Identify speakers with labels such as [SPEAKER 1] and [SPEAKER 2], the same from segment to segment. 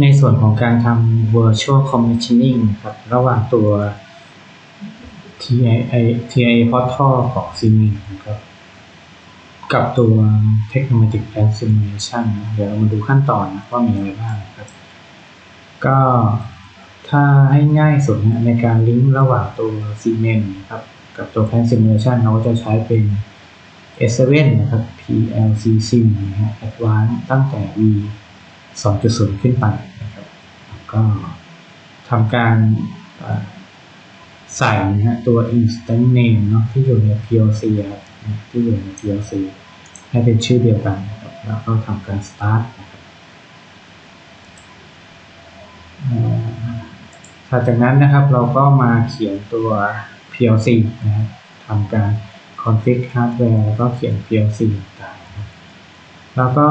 [SPEAKER 1] ในส่วนของการทำ virtual commissioning ครับ ระหว่างตัว TIA TIA portal ของ Siemens นะครับกับตัว Technomatic Plant Simulation นะเดี๋ยวเรามาดูขั้นตอนนะว่ามีอะไรบ้างครับ ก็ถ้าให้ง่ายสุดนะในการลิงก์ระหว่างตัว Siemens นครับ กับตัว Plant Simulation เราก็จะใช้เป็น S7 นะครับ PLC Sim นะฮะ Advanced ตั้งแต่ V 2.0 ขึ้นไปนะครับแล้วก็ทำการใส่นะฮะตัว instant name เนาะที่อยู่ใน PLC ครับที่อยู่ใน PLC ให้เป็นชื่อเดียวกันนะครับแล้วก็ทำการ start นะครับถัดจากนั้นนะครับเราก็มาเขียนตัว PLC นะครับทำการ config hardware แล้วก็เขียน PLC ต่างๆแล้วก็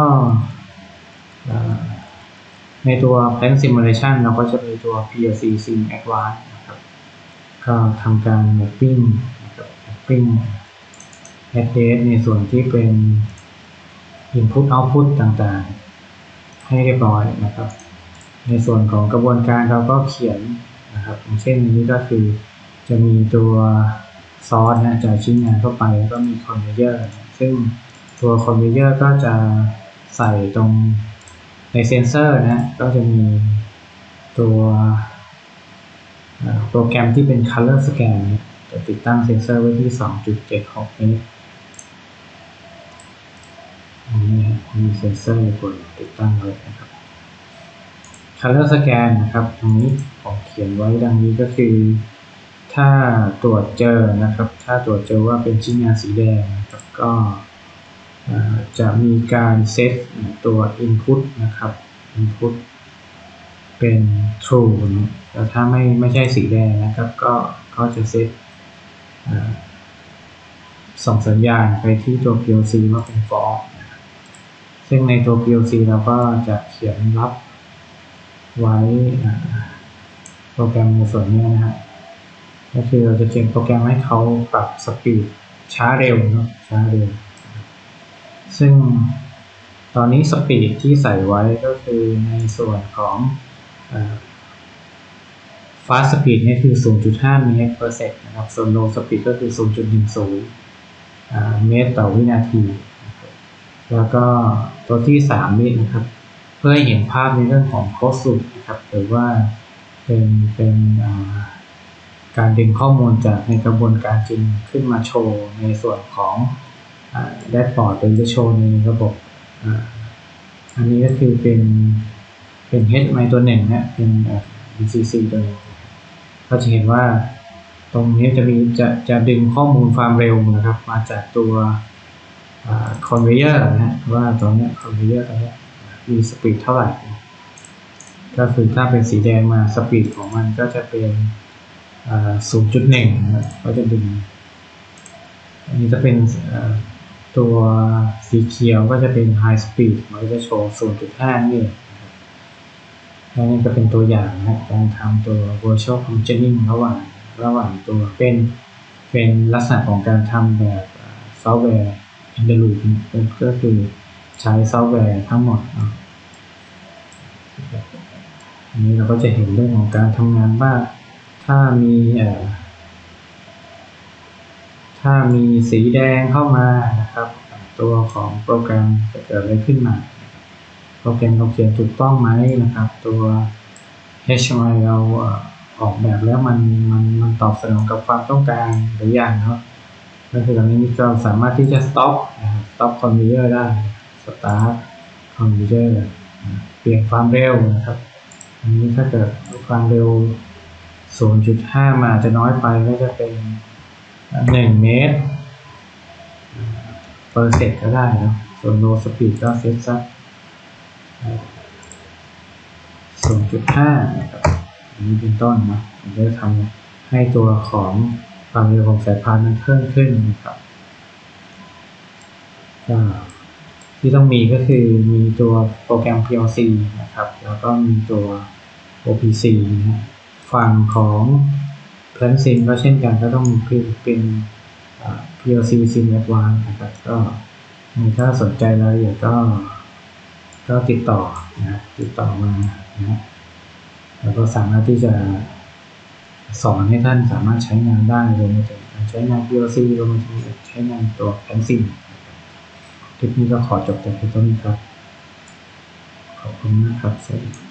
[SPEAKER 1] ในตัว Plant Simulation เราก็จะมีตัว PLC Sim Advanced นะครับก็ทำการ mapping mapping address ในส่วนที่เป็น input output ต่างๆ ให้เรียบร้อยนะครับ ในส่วนของกระบวนการเราก็เขียนนะครับอย่างเช่นนี้ก็คือจะมีตัวซอสนะจ่ายชิ้นงานเข้าไปแล้วก็มีคอนเวเยอร์ซึ่งตัวคอนเวเยอร์ก็จะใส่ตรง ในเซนเซอร์นะก็จะมีตัวโปรแกรมที่เป็น color scan จะติดตั้งเซนเซอร์ไว้ที่ 2.76เมตรนี่มีเซนเซอร์กดติดตั้งเลยนะครับ color scan นะครับตรงนี้ผมเขียนไว้ดังนี้ก็คือ ถ้าตรวจเจอนะครับ ถ้าตรวจเจอว่าเป็นชิ้นงานสีแดงนะครับก็ จะมีการเซตตัว input นะครับ input เป็น true นะแต่ถ้าไม่ไม่ใช่สีแดงนะครับ ก็ก็จะเซตส่งสัญญาณไปที่ตัว PLC ว่าเป็น false ซึ่งในตัว PLC เราก็จะเขียนรับไว้โปรแกรมในส่วนนี้นะฮะก็คือเราจะเขียนโปรแกรมให้เขาปรับสปีดช้าเร็วเนาะช้าเร็ว ซึ่งตอนนี้สปีดที่ใส่ไว้ก็คือในส่วนของฟาสสปีดนี่คือ 0.5 เมตร per sec นะครับ ส่วน low speed ก็คือ 0.10 เมตรต่อวินาที แล้วก็ตัวที่ 3 นี่นะครับ เพื่อให้เห็นภาพในเรื่องของโคส l ุ o นะครับหรือว่าเป็นเป็นการดึงข้อมูลจากในกระบวนการจริงขึ้นมาโชว์ในส่วนของ แดชบอร์ดหรือจะโชว์ในระบบอันนี้ก็คือเป็นเป็น HMI ตัวหนึ่งนะเป็น BCC ตัวหนึ่งก็จะเห็นว่าตรงนี้จะมีจะจะดึงข้อมูลความเร็วนะครับ มาจากตัวคอนเวเยอร์นะว่าตรงนี้คอนเวเยอร์ตรงนี้มีสปีดเท่าไหร่ ก็คือถ้าเป็นสีแดงมาสปีดของมันก็จะเป็น 0.1 นะก็จะดึง อันนี้จะเป็น ตัวสีเขียวก็จะเป็น High Speed มันก็จะโชว์ 0.5 นี่และนี่ก็เป็นตัวอย่างนะการทำตัว Virtual Commissioning ระหว่างระหว่างตัวเป็นเป็นลักษณะของการทำแบบซอฟต์แวร์ in the loop ก็คือใช้ซอฟต์แวร์ทั้งหมดอันนี้เราก็จะเห็นเรื่องของการทำงานว่าถ้ามีถ้ามีสีแดงเข้ามานะ ครับตัวของโปรแกรมจะเกิดอะไรขึ้นมา โปรแกรมเราเขียนถูกต้องไหมนะครับ ตัว HMI เราออกแบบแล้วมันมันมันตอบสนองกับความต้องการหรือยังเนาะก็คือตอนนี้เราสามารถที่จะ stop นะครับ stop conveyor ได้ start conveyor เปลี่ยนความเร็วนะครับอันนี้ถ้าเกิดความเร็ว 0.5 มาจะน้อยไปก็จะเป็นหนึ่งเมตร อร์เซ็นต์ก็ได้นะส่วนโลสปีดก็เซ็ตสักศูนย์จุดห้านะครับอันนี้เป็นต้นนะผมจะทำให้ตัวของความเร็วของสายพานนั้นเพิ่มขึ้นนะครับที่ต้องมีก็คือมีตัวโปรแกรม PLC นะครับ แล้วก็มีตัว OPC นะฝั่งของพลันซิมก็เช่นกันก็ต้องเป็น PLC Sim Advanced นะครับก็ถ้าสนใจรายละเอียดก็ ก็ติดต่อนะติดต่อมานะแล้วก็สามารถที่จะสอนให้ท่านสามารถใช้งานได้รวมไปถึงการใช้งาน PLC รวมไปถึงใช้งานตัวแผนสิ่งคลิปนี้ก็ขอจบแต่เพียงเท่านี้ครับ ขอบคุณมากครับสวัสดี